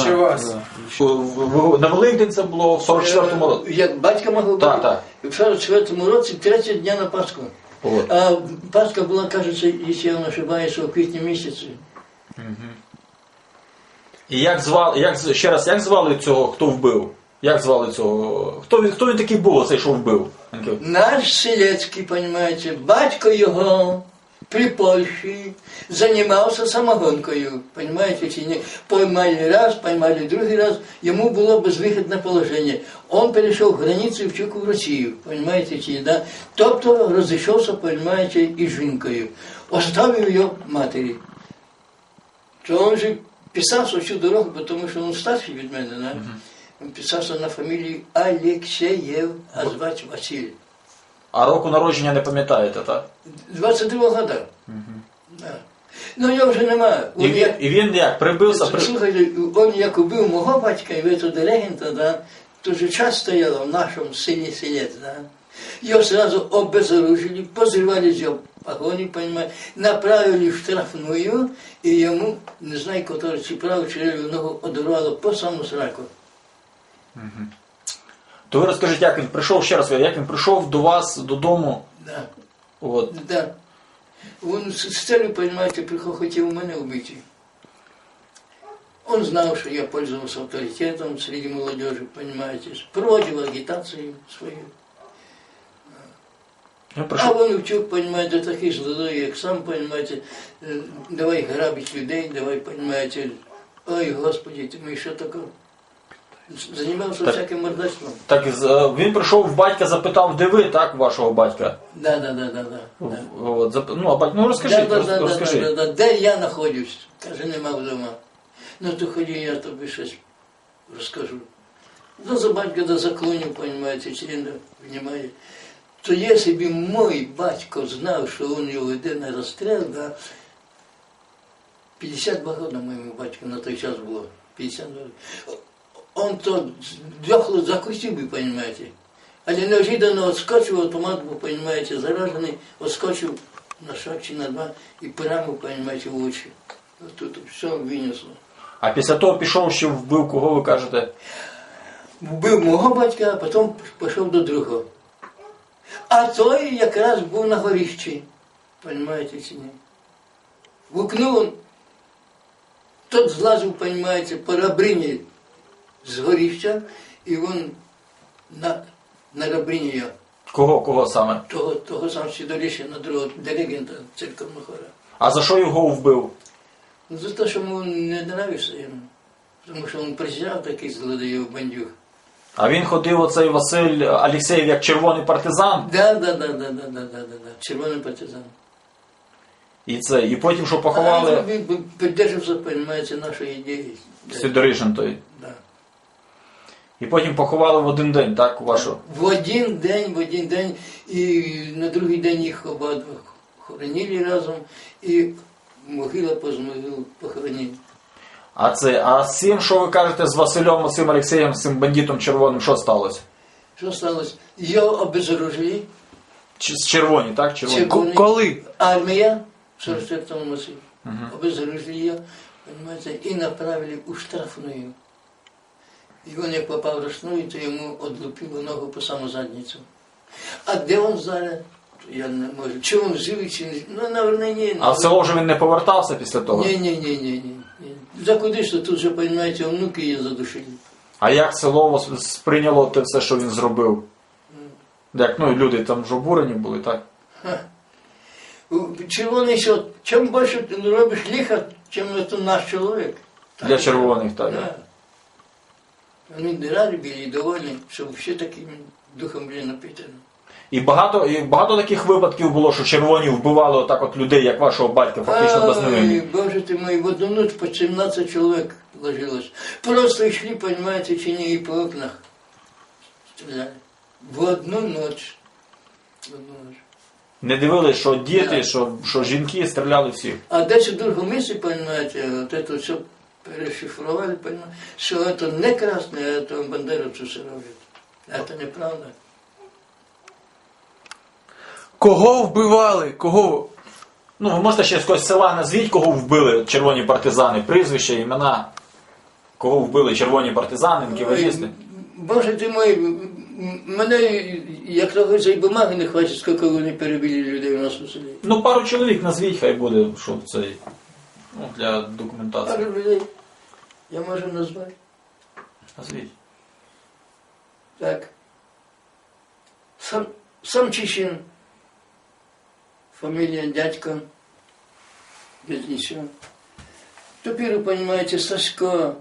Ще вас. На Великдень це було в 44-му році. Як батька мого Так, бути, так. в 44 році, третього дня на Пасху. От. А Пасха була, кажеться, якщо я не ошибаюся, у квітні місяці. І як звали, як ще раз, як звали цього, хто вбив? Як звали цього? Хто він, хто він такий був, оцей, що вбив? Наш Селецький, понимаете, батько його при Польше занимался самогонкою. Понимаете, ученик? Поймали раз, поймали другой раз, ему было безвыходное положение. Он перешел границу и втек в Россию. Понимаете, ученик, да? Тобто разошелся, понимаете, и жинкою. Оставил ее матери. То он же писался всю дорогу, потому что он старший ведь меня, да? Он писался на фамилии Алексеев, а звать Василий. А року народження не пам'ятаєте, так? 22 года. Да. Ну його вже немає. І він, і він як прибився, при... Слухайте, він як убив мого батька і этого регента, да, то же час стояло в нашому селі селець, да. Його сразу обезоружили, позривали з його погони, понимаете, направили в штрафную, і йому, не знаю, который, чи праву, чи ногу одорвало по саму сраку. То ви розкажіть, як він прийшов, ще раз, як він прийшов до вас додому. Да. От. Да. Он с, с целью, понимаете, приходил, хотел меня убить. Он знал, что я пользовался авторитетом среди молодежи, понимаете, проводил агитацию свою. Він А прийшов. он утюг, понимаете, такий злодой, як сам, понимаете, э, давай грабить людей, давай, понимаете, ой, Господи, ты мы что такое? Занимался Так. всяким мордачством. Так він прийшов в батька, запитав, де ви, так, вашого батька. Да, да, да, да, да. От, зап... Ну, а батько, ну розкажіть, да, роз- да, да. Да, да, да, де я знаходжусь? Каже, нема вдома. Ну то ході, я тобі щось розкажу. Ну, за батька до понимаете, чи він внимає. То якщо б мой батько знав, що він його веде на розстріл, да, 52 роки моєму батьку на той час було. 52 роки. Он то дохло закусив би, понимаете. Але неожиданно отскочив автомат, бо, понимаете, заражений, отскочив на шаг чи на два і прямо, понимаете, в очі. От Тут все винесло. А після того пішов, ще вбив, кого ви кажете? Вбив мого батька, а потім пішов до другого. А той якраз був на горищі. Понимаете чи ні? В окно він тот злазив, понимаете, по рабрині горища, і він на, на рабрині його. Кого, кого саме? того, того сам Сидоріща на другого диригента церковного хора. А за що його вбив? Ну, за те, що йому не нравився йому. Тому що він презирав такий злодеїв бандюг. А він ходив, оцей Василь Алєксєєв, як червоний партизан, Да, да, да, да, да, да, да, да, да. Червоний партизан. і це, і потім, що А поховали він би- піддержався, розумієте, нашої ідеї. Да, Сидоришин той. да. І потім поховали в один день, так, вашу. В один день, в один день, і на другий день їх хоронили разом, і могила поз могилу похоронили. А це, а з цим, що ви кажете, з Василем Василем Алєксєєм, з цим бандитом червоним, що сталося? Що сталося? Його обезоружили. З червоні, так? Червоні. Червоні. Коли? Армия в 44-му массиве обезоружили ее, понимаете, и направили у штрафную. И он, як попав в штрафную, то йому одлупило ногу по саму задницю. А де він зараз? Я не можу. Чи він живий, чи не живий? Ну, наверное, ні. А в село вже він не повертався після того? Ні, ні, ні, ні, ні. За куди ж то тут же, понимаете, внуки її задушили. А як село сприйняло те все, що він зробив? Як, ну, люди там ж обурені були, так? Червоний що, чим більше ти робиш лиха, чим це наш чоловік. Для червоних, так. Да. Вони не раді були і довольні, що всі таким духом були напитані. І багато, і багато таких випадків було, що червоні вбивали отак от людей, як вашого батька, фактично без невинні. Боже ти мой, в одну ночь по 17 чоловік ложилось. Просто йшли, понимаете, чи не, і по окнах стріляли. В одну ночь. В одну ночь. Не дивились, що діти, що, що жінки стріляли всіх. А десь у другому місці, понимаете, вот это все перешифровали, понимаете, що это не красне, а это бандеровцы все роблять. Это неправда. Кого вбивали? Кого? Ну, ви можете ще з якогось села назвіть, кого вбили червоні партизани, прізвища, імена. Кого вбили червоні партизани, НКВДисти? Боже ти мой, м- мене, як того цієї бумаги не хватить, скільки вони перебили людей у нас у селі. Ну, пару чоловік назвіть, хай буде, що цей. Ну, для документації. Пару людей я можу назвати. Назвіть. Так. Сам, сам Чичин. Фамилия дядько. Без нічого. Тепер, понимаете, Сашко.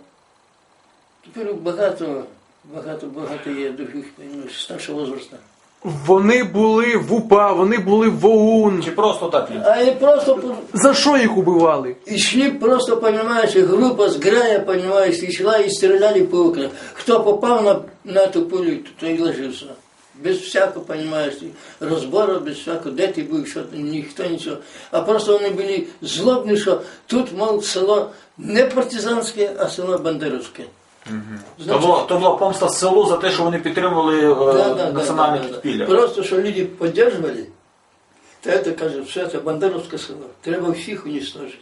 Тепер багато, багато, багато є других, понимаешь, старшого возраста. Вони були в УПА, вони були в ОУН. Чи просто так? А і просто За що їх убивали? Ішли просто, понимаете, группа с грая, понимаешь, и шла и стреляли по окнам. Кто попал на, на эту пулю, тот и ложился. Без всякого, понимаешь, разбора, без всякого, де ти був, що ти, ніхто нічого. А просто вони були злобні, що тут, мол, село не партизанське, а село бандеровське. То, було, то була помста селу за те, що вони підтримували е, Да, да, да, національне да, да, да. підпілля. Просто, що люди підтримували, то це, каже, все це бандеровське село. Треба всіх уничтожити.